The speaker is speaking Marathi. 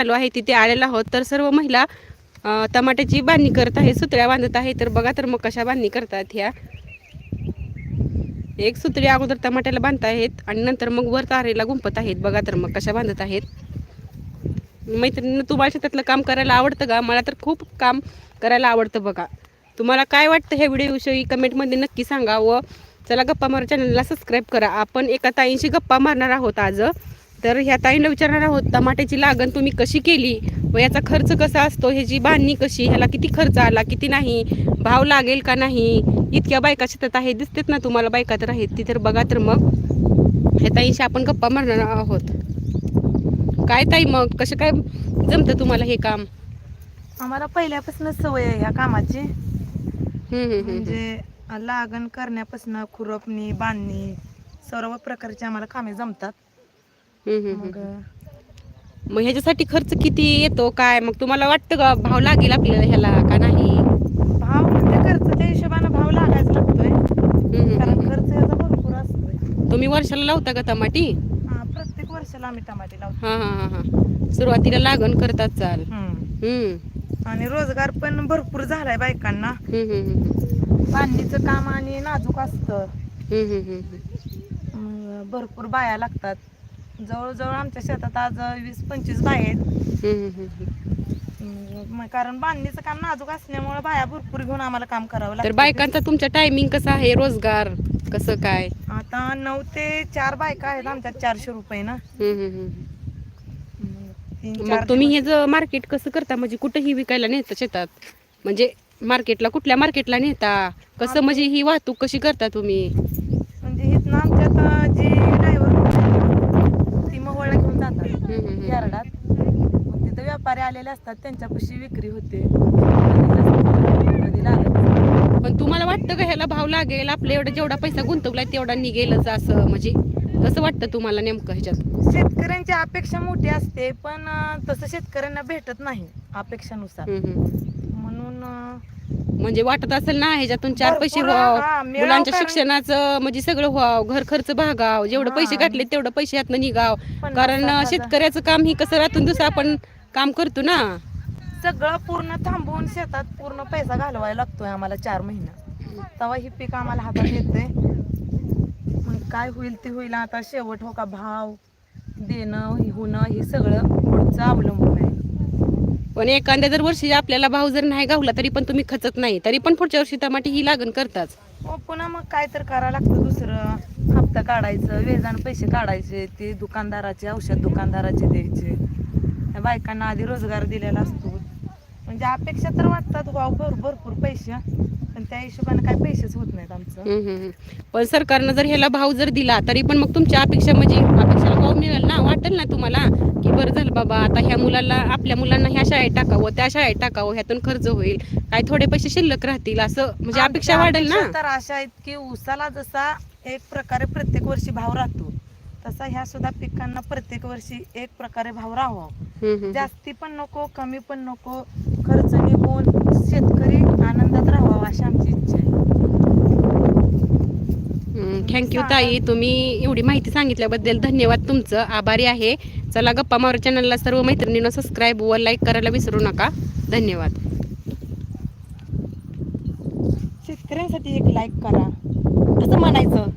आलो आहे तिथे आलेला आहोत. तर सर्व महिला टमाट्याची बांधणी करत आहे सुतळ्या बांधत आहे. तर बघा तर मग कशा बांधणी करतात ह्या. एक सुतळी अगोदर टमाट्याला बांधत आहेत आणि नंतर मग वर तारेला गुंपत आहेत. बघा तर मग कशा बांधत आहेत. मैत्रिणीनं तुम्हाला शेतातलं काम करायला आवडतं का? मला तर खूप काम करायला आवडतं बघा. तुम्हाला काय वाटतं ह्या व्हिडिओविषयी कमेंटमध्ये नक्की सांगा व चला गप्पा मार. चॅनलला सबस्क्राईब करा. आपण एका ताईंशी गप्पा मारणार आहोत आज. तर ह्या ताईंना विचारणार आहोत टमाट्याची लागण तुम्ही कशी केली? व याचा खर्च कसा असतो? ह्याची बांधणी कशी ह्याला किती खर्च आला किती नाही भाव लागेल का नाही? इतक्या बायका शेतात आहेत दिसतात ना तुम्हाला बायका तर आहेत ती तर बघा तर मग. ह्या ताईंशी आपण गप्पा मारणार आहोत. काय ताई मग? कसं काय जमतं तुम्हाला हे काम? आम्हाला पहिल्यापासूनच सवय आहे ह्या कामाची. म्हणजे लागण करण्यापासून खुरपणी बांधणी सर्व प्रकारची आम्हाला कामे जमतात. मग ह्याच्यासाठी खर्च किती येतो काय? मग तुम्हाला वाटतं का भाव लागेल आपल्याला ह्याला का नाही? भाव म्हणजे खर्चाच्या हिशोबाने भाव लागायच लागतोय. कारण. खर्च याचा भरपूर असतोय. तुम्ही वर्षाला लावता का टमाटी? हा प्रत्येक वर्षाला आम्ही टमाटे लावतो. हा हा हा हा. सुरुवातीला लागण करतात चाल. हम्म. हम्म. आणि रोजगार पण भरपूर झालाय बायकांना. हम्म, हम्म, हम्म. बांधणीचं काम आणि नाजूक असतं. हम्म, हम्म, हम्म. मग भरपूर बाया लागतात. जवळजवळ आमच्या शेतात आज वीस पंचवीस बाया आहेत. कारण बांधणीचं काम नाजूक असल्यामुळे बाया भरपूर घेऊन आम्हाला काम करावं तर लागतं. बायकांचा तुमचा टायमिंग कसा आहे? रोजगार कसं काय? आता नऊ ते चार बायका आहेत आमच्यात चारशे रुपये ना. हम्म, हम्म, हम्म. तीन मग तुम्ही हे जर मार्केट कसं करता? म्हणजे कुठेही विकायला नेता शेतात? म्हणजे मार्केटला कुठल्या मार्केटला नेता? कसं म्हणजे ही वाहतूक कशी करता तुम्ही? म्हणजे इथनं आमच्यात अं, जी ड्रायव्हर ती मोहळला घेऊन जातात. यार्डात मग तिथं व्यापारी आलेले असतात त्यांच्यापाशी विक्री होते कधी जास्त, कधी लागत नाही. पण तुम्हाला वाटतं का ह्याला भाव लागेल आपल्या एवढा जेवढा पैसा गुंतवलाय तेवढा निघेलच असं म्हणजे कसं वाटतं तुम्हाला नेमकं ह्याच्यात शेतकऱ्यांची अपेक्षा मोठी असते पण अं, तसं शेतकऱ्यांना भेटत नाही अपेक्षानुसार हम्म, हम्म. म्हणून म्हणजे वाटत असेल ना ह्याच्यातून चार पैसे व्हाव. मुलांच्या शिक्षणाचं म्हणजे सगळं व्हाव. घर खर्च भागाव. जेवढं पैसे घातले तेवढं पैसे यातनं निघाव. कारण. शेतकऱ्याचं काम ही कसं रातून दिवस आपण काम करतो ना. सगळं पूर्ण थांबवून शेतात पूर्ण पैसा घालवायला लागतोय आम्हाला चार महिना. तेव्हा ही पीक आम्हाला हातात येते मग काय होईल ते होईल आता शेवट हो का भाव देणं होणं हे सगळं पुढचं अवलंबून आहे. पण एखाद्या जर वर्षी आपल्याला भाव जर नाही गावला तरी पण तुम्ही खचत नाही. तरी पण पुढच्या वर्षी टमाटे ही लागण करताच. मग पुन्हा मग काय तर करावं लागतं दुसरं. हप्ता काढायचं वेजान पैसे काढायचे ते दुकानदाराचे औषध दुकानदाराचे द्यायचे. बायकांना आधी रोजगार दिलेला असतो. म्हणजे अपेक्षा तर वाटतात वाव भर भरपूर पैसे. पण त्या हिशोबाने काय पैसेच होत नाहीत आमचं. पण सरकारनं जर ह्याला भाव जर दिला तरी पण मग तुमच्या अपेक्षा म्हणजे अपेक्षाला भाव मिळेल ना? वाटेल ना तुम्हाला? बरं झालं बाबा. आता ह्या मुलाला आपल्या मुलांना ह्या शाळेत टाकावं त्या शाळेत टाकावं ह्यातून खर्च होईल. काय थोडे पैसे शिल्लक राहतील असं म्हणजे अपेक्षा वाढेल ना? तर अशा आहेत की ऊसाला जसा एक प्रकारे प्रत्येक वर्षी भाव राहतो तसा ह्या सुद्धा पिकांना प्रत्येक वर्षी एक प्रकारे भाव राहावा. जास्ती पण नको कमी पण नको खर्च निघून शेतकरी आनंदात राहावा अशी आमची इच्छा आहे थँक्यू ताई. तुम्ही एवढी माहिती सांगितल्याबद्दल धन्यवाद तुमचं. आभारी आहे. चला गप्पा मावर चॅनलला सर्व मैत्रिणींना सबस्क्राईब व लाईक करायला विसरू नका. धन्यवाद. शेतकऱ्यांसाठी एक लाईक करा. असं म्हणायचं.